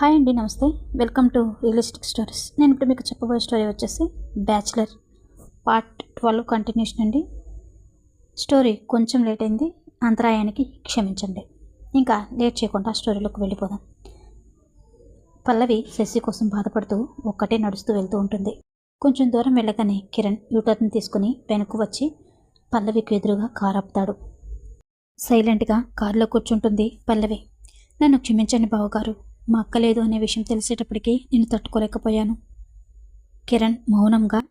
Hi అండి నమస్తే. Welcome to realistic stories నేను ఇప్పుడు మీకు చెప్పబోయే స్టోరీ వచ్చేసి బ్యాచిలర్ పార్ట్ ట్వెల్వ్ కంటిన్యూషన్ అండి. స్టోరీ కొంచెం లేట్ అయింది. అంతరాయానికి క్షమించండి. ఇంకా లేట్ చేయకుండా స్టోరీలోకి వెళ్ళిపోదాం. పల్లవి శశి కోసం బాధపడుతూ ఒక్కటే నడుస్తూ వెళ్తూ ఉంటుంది. కొంచెం దూరం వెళ్ళగానే కిరణ్ యూటర్న్ తీసుకుని వెనక్కు వచ్చి పల్లవికి ఎదురుగా కారు ఆపుతాడు. సైలెంట్గా కారులో కూర్చుంటుంది పల్లవి. నన్ను క్షమించండి బావగారు. మా అక్క లేదు అనే విషయం తెలిసేటప్పటికీ నేను తట్టుకోలేకపోయాను. కిరణ్ మౌనంగా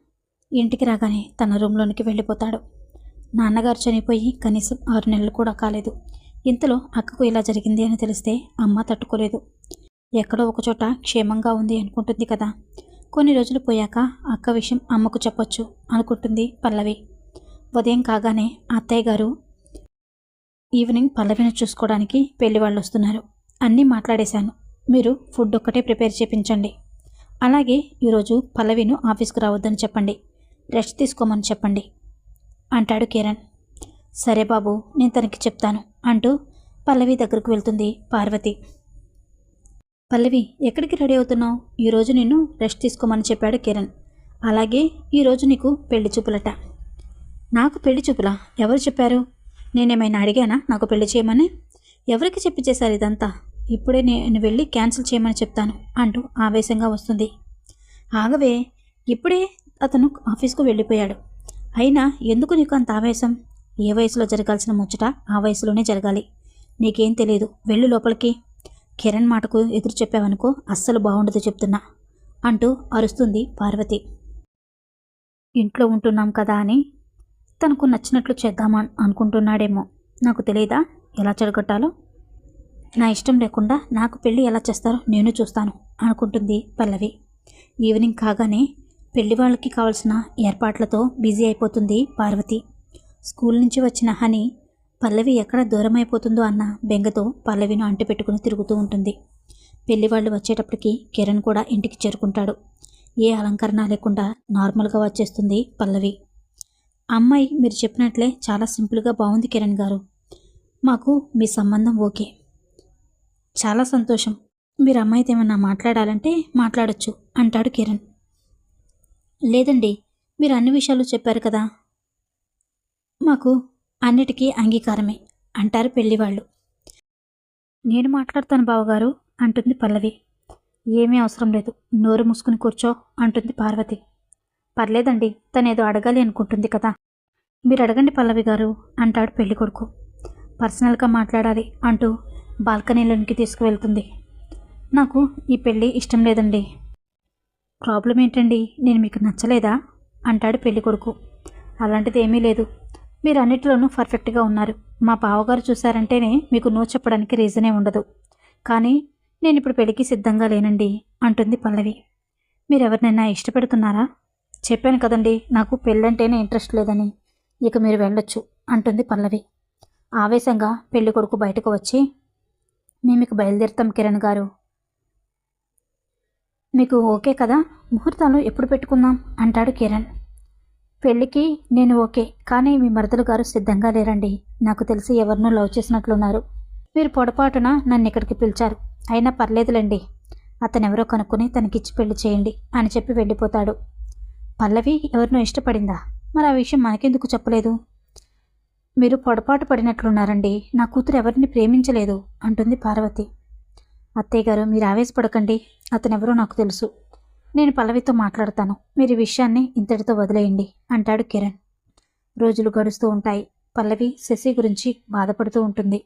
ఇంటికి రాగానే తన రూమ్లోనికి వెళ్ళిపోతాడు. నాన్నగారు చనిపోయి కనీసం ఆరు నెలలు కూడా కాలేదు. ఇంతలో అక్కకు ఇలా జరిగింది అని తెలిస్తే అమ్మ తట్టుకోలేదు. ఎక్కడో ఒకచోట క్షేమంగా ఉంది అనుకుంటుంది కదా. కొన్ని రోజులు పోయాక అక్క విషయం అమ్మకు చెప్పొచ్చు అనుకుంటుంది పల్లవి. ఉదయం కాగానే అత్తయ్య గారు ఈవినింగ్ పల్లవిని చూసుకోవడానికి పెళ్ళి వాళ్ళు వస్తున్నారు అన్నీ మాట్లాడేశాను. మీరు ఫుడ్ ఒక్కటే ప్రిపేర్ చేపించండి. అలాగే ఈరోజు పల్లవిను ఆఫీస్కి రావద్దని చెప్పండి. రెస్ట్ తీసుకోమని చెప్పండి. అంటాడు కిరణ్. సరే బాబు నేను తనకి చెప్తాను అంటూ పల్లవి దగ్గరకు వెళ్తుంది పార్వతి. పల్లవి ఎక్కడికి రెడీ అవుతున్నావు? ఈరోజు నిన్ను రెస్ట్ తీసుకోమని చెప్పాడు కిరణ్. అలాగే ఈరోజు నీకు పెళ్ళి చూపులట. నాకు పెళ్ళి చూపులా? ఎవరు చెప్పారు? నేనేమైనా అడిగానా? నాకు పెళ్ళి చేయమని? ఎవరికి చెప్పి చేశారు ఇదంతా? ఇప్పుడే నేను వెళ్ళి క్యాన్సిల్ చేయమని చెప్తాను అంటూ ఆవేశంగా వస్తుంది. ఆగవే ఇప్పుడే అతను ఆఫీస్కు వెళ్ళిపోయాడు. అయినా ఎందుకు నీకు అంత ఆవేశం? ఏ వయసులో జరగాల్సిన ముచ్చట ఆ వయసులోనే జరగాలి. నీకేం తెలియదు వెళ్ళు లోపలికి. కిరణ్ మాటకు ఎదురు చెప్పావనుకో అస్సలు బాగుండదు చెప్తున్నా అంటూ అరుస్తుంది పార్వతి. ఇంట్లో ఉంటున్నాం కదా అని తనకు నచ్చినట్లు చేద్దామని అనుకుంటున్నాడేమో నాకు తెలియదా ఎలా చెడగొట్టాలో? నా ఇష్టం లేకుండా నాకు పెళ్ళి ఎలా చేస్తారో నేను చూస్తాను అనుకుంటుంది పల్లవి. ఈవినింగ్ కాగానే పెళ్ళి వాళ్ళకి కావాల్సిన ఏర్పాట్లతో బిజీ అయిపోతుంది పార్వతి. స్కూల్ నుంచి వచ్చిన హని పల్లవి ఎక్కడ దూరం అయిపోతుందో అన్న బెంగతో పల్లవిను అంటిపెట్టుకుని తిరుగుతూ ఉంటుంది. పెళ్ళి వాళ్ళు వచ్చేటప్పటికి కిరణ్ కూడా ఇంటికి చేరుకుంటాడు. ఏ అలంకరణ లేకుండా నార్మల్గా వచ్చేస్తుంది పల్లవి. అమ్మాయి మీరు చెప్పినట్లే చాలా సింపుల్గా బాగుంది కిరణ్ గారు. మాకు మీ సంబంధం ఓకే. చాలా సంతోషం. మీరు అమ్మాయితో ఏమన్నా మాట్లాడాలంటే మాట్లాడచ్చు అంటాడు కిరణ్. లేదండి మీరు అన్ని విషయాలు చెప్పారు కదా. మాకు అన్నిటికీ అంగీకారమే అంటారు పెళ్ళివాళ్ళు. నేను మాట్లాడతాను బావగారు అంటుంది పల్లవి. ఏమీ అవసరం లేదు నోరు మూసుకుని కూర్చో అంటుంది పార్వతి. పర్లేదండి తనేదో అడగాలి అనుకుంటుంది కదా. మీరు అడగండి పల్లవి గారు అంటాడు పెళ్ళి కొడుకు. పర్సనల్గా మాట్లాడాలి అంటూ బాల్కనీలోనికి తీసుకువెళ్తుంది. నాకు ఈ పెళ్ళి ఇష్టం లేదండి. ప్రాబ్లం ఏంటండి? నేను మీకు నచ్చలేదా? అంటాడు పెళ్ళి కొడుకు. అలాంటిది ఏమీ లేదు. మీరు అన్నిటిలోనూ పర్ఫెక్ట్గా ఉన్నారు. మా బావగారు చూశారంటేనే మీకు నో చెప్పడానికి రీజనే ఉండదు. కానీ నేను ఇప్పుడు పెళ్ళికి సిద్ధంగా లేనండి అంటుంది పల్లవి. మీరెవరినైనా ఇష్టపెడుతున్నారా? చెప్పాను కదండి నాకు పెళ్ళంటేనే ఇంట్రెస్ట్ లేదని. ఇక మీరు వెళ్ళొచ్చు అంటుంది పల్లవి. ఆవేశంగా పెళ్ళి కొడుకు బయటకు వచ్చి మేము ఇక బయలుదేరుతాం కిరణ్ గారు. మీకు ఓకే కదా? ముహూర్తాలు ఎప్పుడు పెట్టుకుందాం? అంటాడు కిరణ్. పెళ్ళికి నేను ఓకే కానీ మీ మరదలు గారు సిద్ధంగా లేరండి. నాకు తెలిసి ఎవరినో లవ్ చేసినట్లున్నారు. మీరు పొడపాటున నన్ను ఇక్కడికి పిలిచారు. అయినా పర్లేదులేండి. అతను ఎవరో కనుక్కొని తనకిచ్చి పెళ్ళి చేయండి అని చెప్పి వెళ్ళిపోతాడు. పల్లవి ఎవరినో ఇష్టపడిందా? మరి ఆ విషయం మనకెందుకు చెప్పలేదు? మీరు పొడపాటు పడినట్లున్నారండి. నా కూతురు ఎవరిని ప్రేమించలేదు అంటుంది పార్వతి. అత్తయ్య గారు మీరు ఆవేశపడకండి. అతనెవరో నాకు తెలుసు. నేను పల్లవితో మాట్లాడతాను. మీరు విషయాన్ని ఇంతటితో వదిలేయండి అంటాడు కిరణ్. రోజులు గడుస్తూ ఉంటాయి. పల్లవి శశి గురించి బాధపడుతూ ఉంటుంది.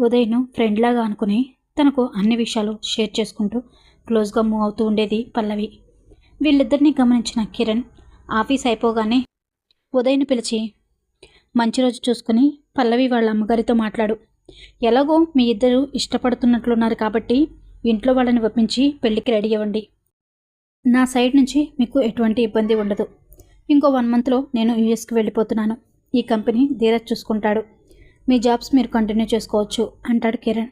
ఉదయ్ను ఫ్రెండ్లాగా అనుకుని తనకు అన్ని విషయాలు షేర్ చేసుకుంటూ క్లోజ్గా మూవ్ అవుతూ ఉండేది పల్లవి. వీళ్ళిద్దరినీ గమనించిన కిరణ్ ఆఫీస్ అయిపోగానే ఉదయ్ను పిలిచి మంచి రోజు చూసుకుని పల్లవి వాళ్ళ అమ్మగారితో మాట్లాడు. ఎలాగో మీ ఇద్దరు ఇష్టపడుతున్నట్లున్నారు కాబట్టి ఇంట్లో వాళ్ళని ఒప్పించి పెళ్ళికి రెడీ అవ్వండి. నా సైడ్ నుంచి మీకు ఎటువంటి ఇబ్బంది ఉండదు. ఇంకో వన్ మంత్లో నేను యూఎస్కి వెళ్ళిపోతున్నాను. ఈ కంపెనీ ధీరజ్ చూసుకుంటాడు. మీ జాబ్స్ మీరు కంటిన్యూ చేసుకోవచ్చు అంటాడు Kiran.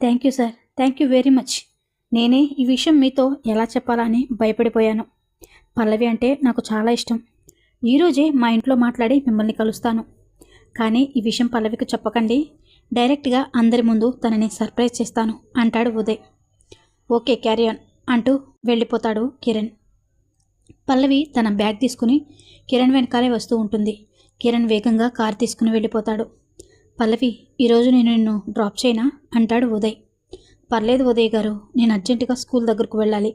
Thank you sir. Thank you very much. నేనే ఈ విషయం మీతో ఎలా చెప్పాలని భయపడిపోయాను. పల్లవి అంటే నాకు చాలా ఇష్టం. ఈరోజే మా ఇంట్లో మాట్లాడి మిమ్మల్ని కలుస్తాను. కానీ ఈ విషయం పల్లవికి చెప్పకండి. డైరెక్ట్గా అందరి ముందు తనని సర్ప్రైజ్ చేస్తాను అంటాడు ఉదయ్. ఓకే క్యారియన్ అంటూ వెళ్ళిపోతాడు కిరణ్. పల్లవి తన బ్యాగ్ తీసుకుని కిరణ్ వెనకాలే వస్తూ ఉంటుంది. కిరణ్ వేగంగా కార్ తీసుకుని వెళ్ళిపోతాడు. పల్లవి ఈరోజు నేను నిన్ను డ్రాప్ చేయనా? అంటాడు ఉదయ్. పర్లేదు ఉదయ్ గారు నేను అర్జెంటుగా స్కూల్ దగ్గరకు వెళ్ళాలి.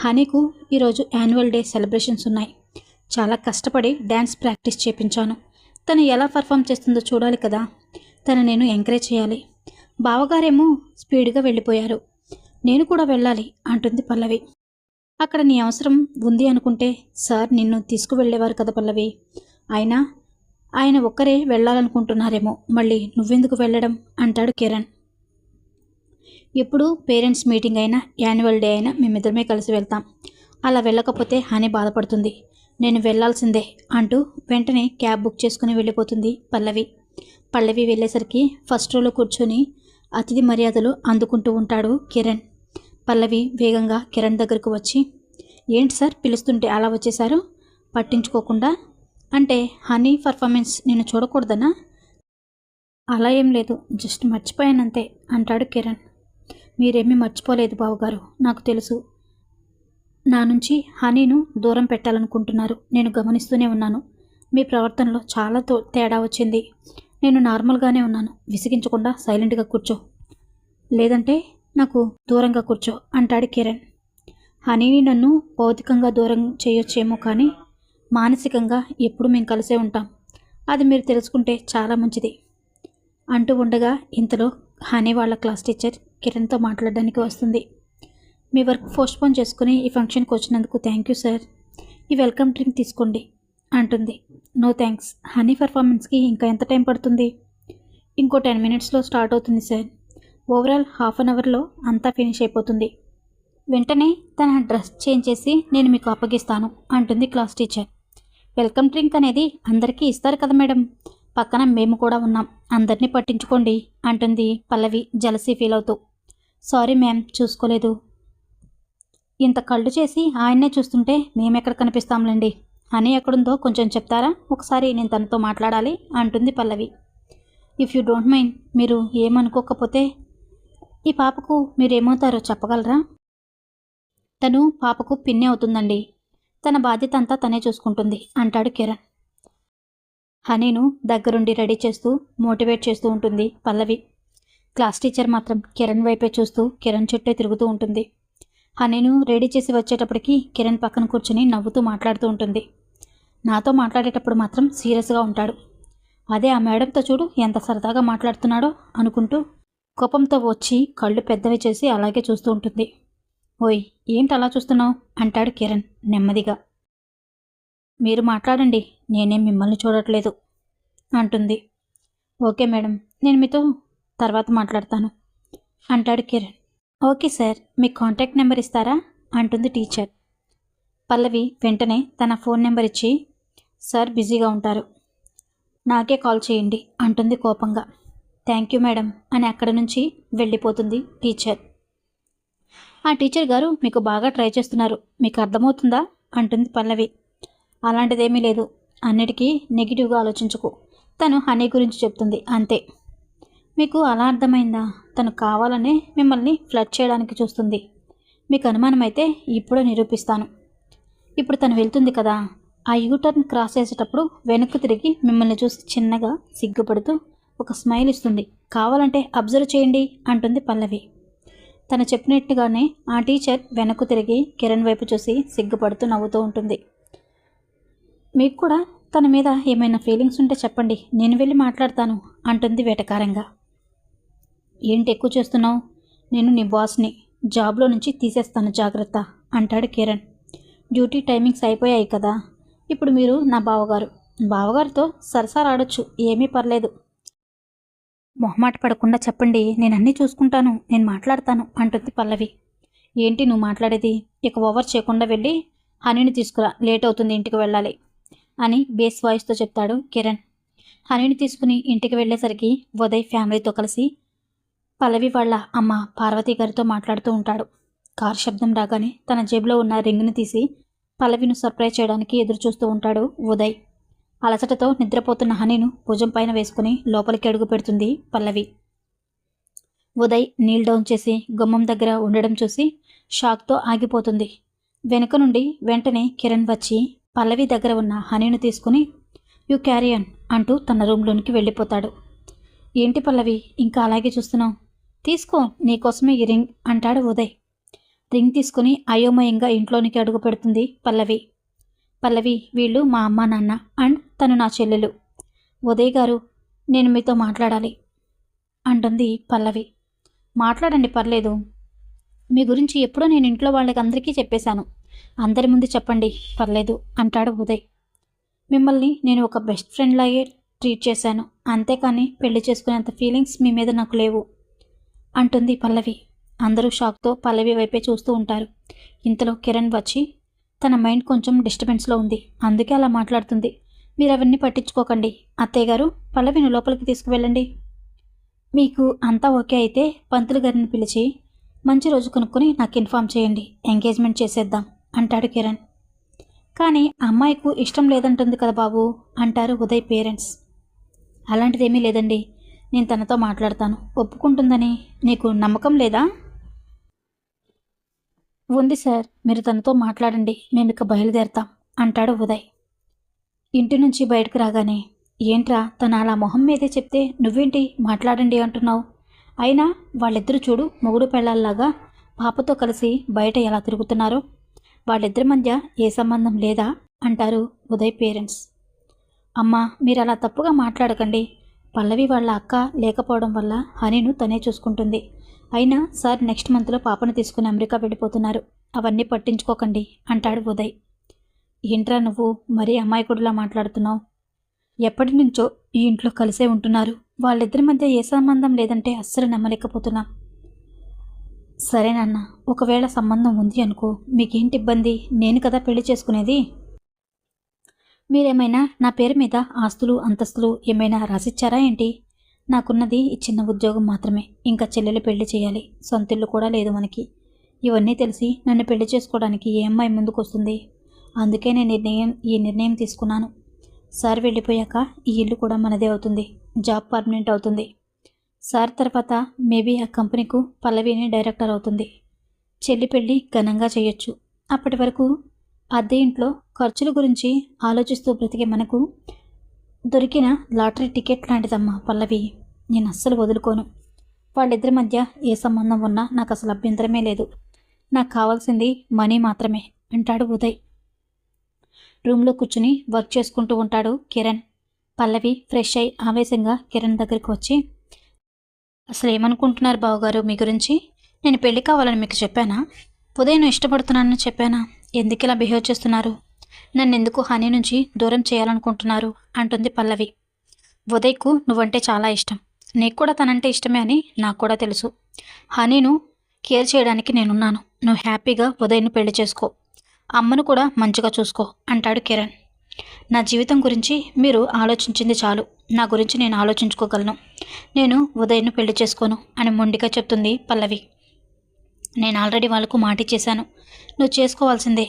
హనీకు ఈరోజు యాన్యువల్ డే సెలబ్రేషన్స్ ఉన్నాయి. చాలా కష్టపడి డ్యాన్స్ ప్రాక్టీస్ చేపించాను. తను ఎలా పర్ఫామ్ చేస్తుందో చూడాలి కదా. తను నేను ఎంకరేజ్ చేయాలి. బావగారేమో స్పీడ్గా వెళ్ళిపోయారు. నేను కూడా వెళ్ళాలి అంటుంది పల్లవి. అక్కడ నీ అవసరం ఉంది అనుకుంటే సార్ నిన్ను తీసుకువెళ్ళేవారు కదా పల్లవి. అయినా ఆయన ఒక్కరే వెళ్ళాలనుకుంటున్నారేమో. మళ్ళీ నువ్వెందుకు వెళ్ళడం? అంటాడు కిరణ్. ఎప్పుడు పేరెంట్స్ మీటింగ్ అయినా యాన్యువల్ డే అయినా మేమిద్దరమే కలిసి వెళ్తాం. అలా వెళ్ళకపోతే హనీ బాధపడుతుంది. నేను వెళ్ళాల్సిందే అంటూ వెంటనే క్యాబ్ బుక్ చేసుకుని వెళ్ళిపోతుంది పల్లవి. పల్లవి వెళ్ళేసరికి ఫస్ట్ రోలో కూర్చొని అతిథి మర్యాదలు అందుకుంటూ ఉంటాడు కిరణ్. పల్లవి వేగంగా కిరణ్ దగ్గరకు వచ్చి ఏంటి సార్ పిలుస్తుంటే అలా వచ్చేశారు? పట్టించుకోకుండా? అంటే హనీ పర్ఫార్మెన్స్ నేను చూడకూడదనా? అలా ఏం లేదు జస్ట్ మర్చిపోయానంతే అంటాడు కిరణ్. మీరేమీ మర్చిపోలేదు బావగారు నాకు తెలుసు. నా నుంచి హనీను దూరం పెట్టాలనుకుంటున్నారు. నేను గమనిస్తూనే ఉన్నాను. మీ ప్రవర్తనలో చాలా తో- తేడా వచ్చింది. నేను నార్మల్గానే ఉన్నాను. విసిగించకుండా సైలెంట్గా కూర్చో. లేదంటే నాకు దూరంగా కూర్చో అంటాడు కిరణ్. హనీని నన్ను భౌతికంగా దూరం చేయొచ్చేమో కానీ మానసికంగా ఎప్పుడు మేము కలిసే ఉంటాం. అది మీరు తెలుసుకుంటే చాలా మంచిది. అంటూ ఉండగా ఇంతలో హనీ వాళ్ళ క్లాస్ టీచర్ కిరణ్తో మాట్లాడడానికి వస్తుంది. మీ వర్క్ పోస్ట్పోన్ చేసుకుని ఈ ఫంక్షన్కి వచ్చినందుకు థ్యాంక్ యూ సార్. ఈ వెల్కమ్ డ్రింక్ తీసుకోండి అంటుంది. No thanks. హనీ పర్ఫార్మెన్స్కి ఇంకా ఎంత టైం పడుతుంది? ఇంకో టెన్ మినిట్స్లో స్టార్ట్ అవుతుంది సార్. ఓవరాల్ హాఫ్ అన్ అవర్లో అంతా ఫినిష్ అయిపోతుంది. వెంటనే తన డ్రెస్ చేంజ్ చేసి నేను మీకు అప్పగిస్తాను అంటుంది క్లాస్ టీచర్. వెల్కమ్ డ్రింక్ అనేది అందరికీ ఇస్తారు కదా మేడం? పక్కన మేము కూడా ఉన్నాం. అందరినీ పట్టించుకోండి అంటుంది పల్లవి జలసీ ఫీల్ అవుతూ. Sorry ma'am. చూసుకోలేదు. ఇంత కళ్ళు చేసి ఆయన్నే చూస్తుంటే మేమెక్కడ కనిపిస్తాంలేండి? అని ఎక్కడుందో కొంచెం చెప్తారా? ఒకసారి నేను తనతో మాట్లాడాలి అంటుంది Pallavi. If you don't mind మీరు ఏమనుకోకపోతే ఈ పాపకు మీరేమవుతారో చెప్పగలరా? తను పాపకు పిన్ని అవుతుందండి. తన బాధ్యత అంతా తనే చూసుకుంటుంది అంటాడు కిరణ్. హనీను దగ్గరుండి రెడీ చేస్తూ మోటివేట్ చేస్తూ ఉంటుంది పల్లవి. క్లాస్ టీచర్ మాత్రం కిరణ్ వైపే చూస్తూ కిరణ్ చుట్టే తిరుగుతూ ఉంటుంది. హనీను రెడీ చేసి వచ్చేటప్పటికి కిరణ్ పక్కన కూర్చుని నవ్వుతూ మాట్లాడుతూ ఉంటుంది. నాతో మాట్లాడేటప్పుడు మాత్రం సీరియస్గా ఉంటాడు. అదే ఆ మేడంతో చూడు ఎంత సరదాగా మాట్లాడుతున్నాడో అనుకుంటూ కోపంతో వచ్చి కళ్ళు పెద్దవి చేసి అలాగే చూస్తూ ఉంటుంది. ఓయ్ ఏంటి అలా చూస్తున్నావు? అంటాడు కిరణ్ నెమ్మదిగా. మీరు మాట్లాడండి నేనేం మిమ్మల్ని చూడట్లేదు అంటుంది. ఓకే మేడం నేను మీతో తర్వాత మాట్లాడతాను అంటాడు కిరణ్. ఓకే సార్ మీ కాంటాక్ట్ నెంబర్ ఇస్తారా? అంటుంది టీచర్. పల్లవి వెంటనే తన ఫోన్ నెంబర్ ఇచ్చి సార్ బిజీగా ఉంటారు. నాకే కాల్ చేయండి అంటుంది కోపంగా. థ్యాంక్ యూ మేడం అని అక్కడ నుంచి వెళ్ళిపోతుంది టీచర్. ఆ టీచర్ గారు మీకు బాగా ట్రై చేస్తున్నారు. మీకు అర్థమవుతుందా? అంటుంది పల్లవి. అలాంటిదేమీ లేదు. అన్నిటికీ నెగిటివ్గా ఆలోచించుకు. తను హనీ గురించి చెప్తుంది అంతే. మీకు అలా అర్థమైందా? తను కావాలనే మిమ్మల్ని ఫ్లడ్ చేయడానికి చూస్తుంది. మీకు అనుమానమైతే ఇప్పుడే నిరూపిస్తాను. ఇప్పుడు తను వెళ్తుంది కదా. ఆ యూటర్న్ క్రాస్ చేసేటప్పుడు వెనక్కి తిరిగి మిమ్మల్ని చూసి చిన్నగా సిగ్గుపడుతూ ఒక స్మైల్ ఇస్తుంది. కావాలంటే అబ్జర్వ్ చేయండి అంటుంది పల్లవి. తను చెప్పినట్టుగానే ఆ టీచర్ వెనక్కు తిరిగి కిరణ్ వైపు చూసి సిగ్గుపడుతూ నవ్వుతూ ఉంటుంది. మీకు కూడా తన మీద ఏమైనా ఫీలింగ్స్ ఉంటే చెప్పండి. నేను వెళ్ళి మాట్లాడతాను అంటుంది వేటకారంగా. ఏంటి ఎక్కువ చేస్తున్నావు? నేను నీ బాస్ని జాబ్లో నుంచి తీసేస్తాను జాగ్రత్త అంటాడు కిరణ్. డ్యూటీ టైమింగ్స్ అయిపోయాయి కదా ఇప్పుడు మీరు నా బావగారు. బావగారితో సరసాలాడొచ్చు ఏమీ పర్లేదు. మొహమాట పడకుండా చెప్పండి నేను అన్నీ చూసుకుంటాను నేను మాట్లాడతాను అంటుంది పల్లవి. ఏంటి నువ్వు మాట్లాడేది? ఇక ఓవర్ చేయకుండా వెళ్ళి హనీని తీసుకురా లేట్ అవుతుంది ఇంటికి వెళ్ళాలి అని బేస్ వాయిస్తో చెప్తాడు కిరణ్. హనీని తీసుకుని ఇంటికి వెళ్ళేసరికి ఉదయ్ ఫ్యామిలీతో కలిసి పల్లవి వాళ్ళ అమ్మ పార్వతి గారితో మాట్లాడుతూ ఉంటాడు. కార్ శబ్దం రాగానే తన జేబులో ఉన్న రింగ్ని తీసి పల్లవిను సర్ప్రైజ్ చేయడానికి ఎదురు చూస్తూ ఉంటాడు ఉదయ్. అలసటతో నిద్రపోతున్న హనీను భుజం పైన వేసుకుని లోపలికి అడుగు పెడుతుంది పల్లవి. ఉదయ్ నీల్ డౌన్ చేసి గుమ్మం దగ్గర ఉండడం చూసి షాక్తో ఆగిపోతుంది. వెనుక నుండి వెంటనే కిరణ్ వచ్చి పల్లవి దగ్గర ఉన్న హనీను తీసుకుని యు క్యారియన్ అంటూ తన రూమ్లోనికి వెళ్ళిపోతాడు. ఏంటి పల్లవి ఇంకా అలాగే చూస్తున్నావు? తీసుకో నీకోసమే ఈ రింగ్ అంటాడు ఉదయ్. రింగ్ తీసుకుని అయోమయంగా ఇంట్లోనికి అడుగు పెడుతుంది పల్లవి. పల్లవి వీళ్ళు మా అమ్మ నాన్న అండ్ తను నా చెల్లెలు. ఉదయ్ గారు నేను మీతో మాట్లాడాలి అంటుంది పల్లవి. మాట్లాడండి పర్లేదు. మీ గురించి ఎప్పుడో నేను ఇంట్లో వాళ్ళకి అందరికీ చెప్పేశాను. అందరి ముందు చెప్పండి పర్లేదు అంటాడు ఉదయ్. మిమ్మల్ని నేను ఒక బెస్ట్ ఫ్రెండ్ లాగే ట్రీట్ చేశాను. అంతేకాని పెళ్ళి చేసుకునేంత ఫీలింగ్స్ మీ మీద నాకు లేవు. అంటుంది పల్లవి. అందరూ షాక్తో పల్లవి వైపే చూస్తూ ఉంటారు. ఇంతలో కిరణ్ వచ్చి తన మైండ్ కొంచెం డిస్టర్బెన్స్లో ఉంది. అందుకే అలా మాట్లాడుతుంది. మీరు అవన్నీ పట్టించుకోకండి. అత్తయ్య గారు పల్లవిని లోపలికి తీసుకువెళ్ళండి. మీకు అంతా ఓకే అయితే పంతులు గారిని పిలిచి మంచి రోజు కొనుక్కొని నాకు ఇన్ఫామ్ చేయండి. ఎంగేజ్మెంట్ చేసేద్దాం అంటాడు కిరణ్. కానీ అమ్మాయికు ఇష్టం లేదంటుంది కదా బాబు అంటారు ఉదయ్ పేరెంట్స్. అలాంటిదేమీ లేదండి. నేను తనతో మాట్లాడతాను. ఒప్పుకుంటుందని నీకు నమ్మకం లేదా? ఉంది సార్ మీరు తనతో మాట్లాడండి మేము ఇక బయలుదేరతాం అంటాడు ఉదయ్. ఇంటి నుంచి బయటకు రాగానే ఏంట్రా తన అలా మొహం మీదే చెప్తే నువ్వేంటి మాట్లాడండి అంటున్నావు? అయినా వాళ్ళిద్దరూ చూడు మొగుడు పెళ్ళాల్లాగా పాపతో కలిసి బయట ఎలా తిరుగుతున్నారో? వాళ్ళిద్దరి మధ్య ఏ సంబంధం లేదా? అంటారు ఉదయ్ పేరెంట్స్. అమ్మా మీరు అలా తప్పుగా మాట్లాడకండి పల్లవి వాళ్ళ అక్క లేకపోవడం వల్ల హనీను తనే చూసుకుంటుంది. అయినా సార్ నెక్స్ట్ మంత్లో పాపను తీసుకుని అమెరికా వెళ్ళిపోతున్నారు. అవన్నీ పట్టించుకోకండి అంటాడు ఉదయ్. ఏంట్రా నువ్వు మరీ అమాయకుడిలా మాట్లాడుతున్నావు? ఎప్పటి నుంచో ఈ ఇంట్లో కలిసే ఉంటున్నారు. వాళ్ళిద్దరి మధ్య ఏ సంబంధం లేదంటే అస్సలు నమ్మలేకపోతున్నాం. సరే నాన్న ఒకవేళ సంబంధం ఉంది అనుకో మీకేంటి ఇబ్బంది? నేను కదా పెళ్ళి చేసుకునేది? మీరేమైనా నా పేరు మీద ఆస్తులు అంతస్తులు ఏమైనా రాసిచ్చారా ఏంటి? నాకున్నది ఈ చిన్న ఉద్యోగం మాత్రమే. ఇంకా చెల్లెలు పెళ్ళి చేయాలి. సొంతిల్లు కూడా లేదు మనకి. ఇవన్నీ తెలిసి నన్ను పెళ్ళి చేసుకోవడానికి ఏ అమ్మాయి ముందుకు వస్తుంది అందుకే నేను నిర్ణయం ఈ నిర్ణయం తీసుకున్నాను. సార్ వెళ్ళిపోయాక ఈ ఇల్లు కూడా మనదే అవుతుంది. జాబ్ పర్మనెంట్ అవుతుంది. సార్ తర్వాత మేబీ ఆ కంపెనీకు పల్లవిని డైరెక్టర్ అవుతుంది. చెల్లి పెళ్ళి ఘనంగా చేయొచ్చు. అప్పటి వరకు అద్దె ఇంట్లో ఖర్చుల గురించి ఆలోచిస్తూ బ్రతికే మనకు దొరికిన లాటరీ టికెట్ లాంటిదమ్మా పల్లవి. నేను అస్సలు వదులుకోను. వాళ్ళిద్దరి మధ్య ఏ సంబంధం ఉన్నా నాకు అసలు అభ్యంతరమే లేదు. నాకు కావాల్సింది మనీ మాత్రమే అంటాడు ఉదయ్. రూమ్లో కూర్చుని వర్క్ చేసుకుంటూ ఉంటాడు కిరణ్. పల్లవి ఫ్రెష్ అయి ఆవేశంగా కిరణ్ దగ్గరికి వచ్చి అసలు ఏమనుకుంటున్నారు బావగారు మీ గురించి? నేను పెళ్ళి కావాలని మీకు చెప్పానా? ఉదయం ఇష్టపడుతున్నానని చెప్పానా? ఎందుకు ఇలా బిహేవ్ చేస్తున్నారు? నన్ను ఎందుకు హనీ నుంచి దూరం చేయాలనుకుంటున్నారు? అంటుంది పల్లవి. ఉదయ్కు నువ్వంటే చాలా ఇష్టం. నీకు కూడా తనంటే ఇష్టమే అని నాకు కూడా తెలుసు. హనీను కేర్ చేయడానికి నేనున్నాను. నువ్వు హ్యాపీగా ఉదయ్ను పెళ్ళి చేసుకో. అమ్మను కూడా మంచిగా చూసుకో అంటాడు కిరణ్. నా జీవితం గురించి మీరు ఆలోచించింది చాలు. నా గురించి నేను ఆలోచించుకోగలను. నేను ఉదయ్ను పెళ్ళి చేసుకోను అని మొండిగా చెప్తుంది పల్లవి. నేను ఆల్రెడీ వాళ్ళకు మాట ఇచ్చేశాను నువ్వు చేసుకోవాల్సిందే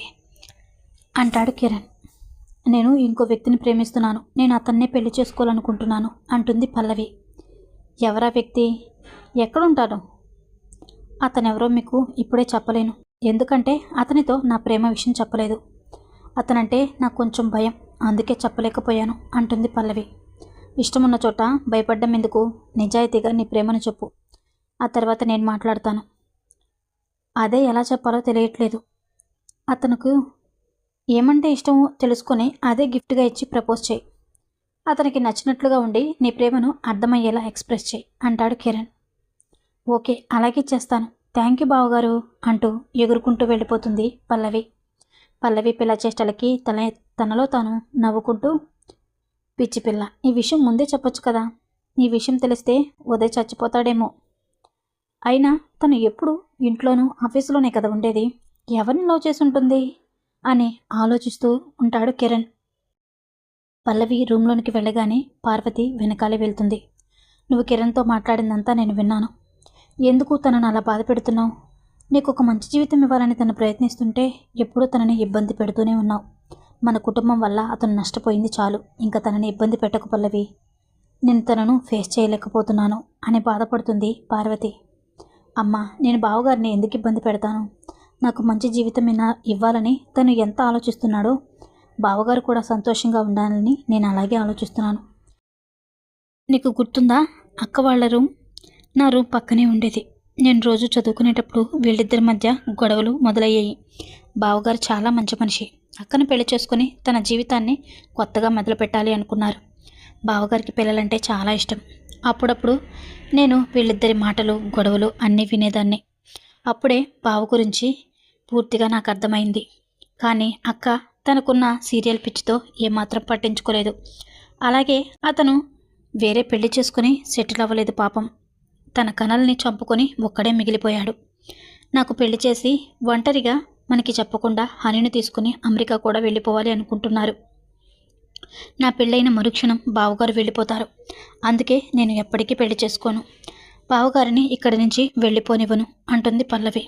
అంటాడు కిరణ్. నేను ఇంకో వ్యక్తిని ప్రేమిస్తున్నాను. నేను అతన్నే పెళ్ళి చేసుకోవాలనుకుంటున్నాను అంటుంది పల్లవి. ఎవరా వ్యక్తి? ఎక్కడుంటాడు? అతనెవరో మీకు ఇప్పుడే చెప్పలేను. ఎందుకంటే అతనితో నా ప్రేమ విషయం చెప్పలేదు. అతనంటే నాకు కొంచెం భయం అందుకే చెప్పలేకపోయాను అంటుంది పల్లవి. ఇష్టమున్న చోట భయపడ్డం ఎందుకు? నిజాయితీగా నీ ప్రేమను చెప్పు. ఆ తర్వాత నేను మాట్లాడతాను. అదే ఎలా చెప్పాలో తెలియట్లేదు. అతనుకు ఏమంటే ఇష్టమో తెలుసుకొని అదే గిఫ్ట్గా ఇచ్చి ప్రపోజ్ చేయి. అతనికి నచ్చినట్లుగా ఉండి నీ ప్రేమను అర్థమయ్యేలా ఎక్స్ప్రెస్ చేయి అంటాడు కిరణ్. ఓకే అలాగే చేస్తాను. థ్యాంక్ యూ బావగారు అంటూ ఎగురుకుంటూ వెళ్ళిపోతుంది పల్లవి. పల్లవి పిల్ల చేష్టలకి తన తనలో తాను నవ్వుకుంటూ పిచ్చి పిల్ల ఈ విషయం ముందే చెప్పొచ్చు కదా? ఈ విషయం తెలిస్తే ఉదయ్ చచ్చిపోతాడేమో. అయినా తను ఎప్పుడు ఇంట్లోనూ ఆఫీసులోనే కదా ఉండేది. ఎవరిని లవ్ చేసి ఉంటుంది? అని ఆలోచిస్తూ ఉంటాడు కిరణ్. పల్లవి రూమ్లోనికి వెళ్ళగానే పార్వతి వెనకాలే వెళ్తుంది. నువ్వు కిరణ్తో మాట్లాడిందంతా నేను విన్నాను. ఎందుకు తనను అలా బాధ పెడుతున్నావు? నీకు ఒక మంచి జీవితం ఇవ్వాలని తను ప్రయత్నిస్తుంటే ఎప్పుడూ తనని ఇబ్బంది పెడుతూనే ఉన్నావు. మన కుటుంబం వల్ల అతను నష్టపోయింది చాలు. ఇంకా తనని ఇబ్బంది పెట్టకు పల్లవి. నేను తనను ఫేస్ చేయలేకపోతున్నాను అని బాధపడుతుంది పార్వతి. అమ్మా నేను బావగారిని ఎందుకు ఇబ్బంది పెడతాను? నాకు మంచి జీవితం ఇవ్వాలని తను ఎంత ఆలోచిస్తున్నాడో బావగారు కూడా సంతోషంగా ఉండాలని నేను అలాగే ఆలోచిస్తున్నాను. నీకు గుర్తుందా? అక్క వాళ్ళ రూమ్ నా రూమ్ పక్కనే ఉండేది. నేను రోజు చదువుకునేటప్పుడు వీళ్ళిద్దరి మధ్య గొడవలు మొదలయ్యాయి. బావగారు చాలా మంచి మనిషి. అక్కను పెళ్ళి చేసుకుని తన జీవితాన్ని కొత్తగా మొదలు పెట్టాలి అనుకున్నారు. బావగారికి పిల్లలంటే చాలా ఇష్టం. అప్పుడప్పుడు నేను వీళ్ళిద్దరి మాటలు గొడవలు అన్నీ వినేదాన్ని. అప్పుడే బావ గురించి పూర్తిగా నాకు అర్థమైంది. కానీ అక్క తనకున్న సీరియల్ పిచ్చితో ఏమాత్రం పట్టించుకోలేదు. అలాగే అతను వేరే పెళ్ళి చేసుకుని సెటిల్ అవ్వలేదు పాపం. తన కనల్ని చంపుకొని ఒక్కడే మిగిలిపోయాడు. నాకు పెళ్ళి చేసి ఒంటరిగా మనకి చెప్పకుండా హనీని తీసుకుని అమెరికా కూడా వెళ్ళిపోవాలి అనుకుంటున్నారు. నా పెళ్ళైన మరుక్షణం బావగారు వెళ్ళిపోతారు. అందుకే నేను ఎప్పటికీ పెళ్ళి చేసుకోను. బావగారిని ఇక్కడి నుంచి వెళ్ళిపోనివ్వను అంటుంది పల్లవి.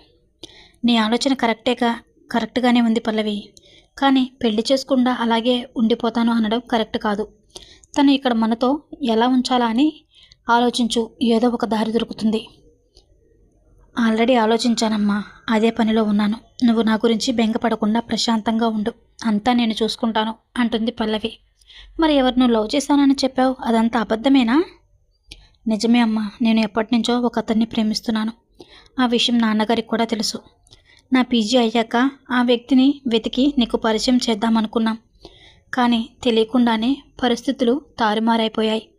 నీ ఆలోచన కరెక్టేగా కరెక్ట్గానే ఉంది పల్లవి. కానీ పెళ్ళి చేసుకుండా అలాగే ఉండిపోతాను అనడం కరెక్ట్ కాదు. తను ఇక్కడ మనతో ఎలా ఉంచాలా అని ఆలోచించు ఏదో ఒక దారి దొరుకుతుంది. ఆల్రెడీ ఆలోచించానమ్మా అదే పనిలో ఉన్నాను. నువ్వు నా గురించి బెంగపడకుండా ప్రశాంతంగా ఉండు. అంతా నేను చూసుకుంటాను అంటుంది పల్లవి. మరి ఎవరినో లవ్ చేశానని చెప్పావు? అదంతా అబద్ధమేనా? నిజమే అమ్మా. నేను ఎప్పటి నుంచో ఒక అతన్ని ప్రేమిస్తున్నాను. ఆ విషయం నాన్నగారికి కూడా తెలుసు. నా పీజీ అయ్యాక ఆ వ్యక్తిని వెతికి నీకు పరిచయం చేద్దామనుకున్నాం. కానీ తెలియకుండానే పరిస్థితులు తారుమారైపోయాయి.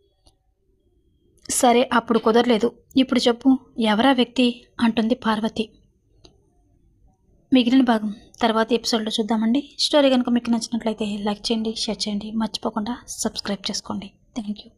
సరే అప్పుడు కుదరలేదు. ఇప్పుడు చెప్పు ఎవరా వ్యక్తి? అంటుంది పార్వతి. మిగిలిన భాగం తర్వాత ఎపిసోడ్లో చూద్దామండి. స్టోరీ కనుక మీకు నచ్చినట్లయితే లైక్ చేయండి షేర్ చేయండి. మర్చిపోకుండా సబ్స్క్రైబ్ చేసుకోండి. Thank you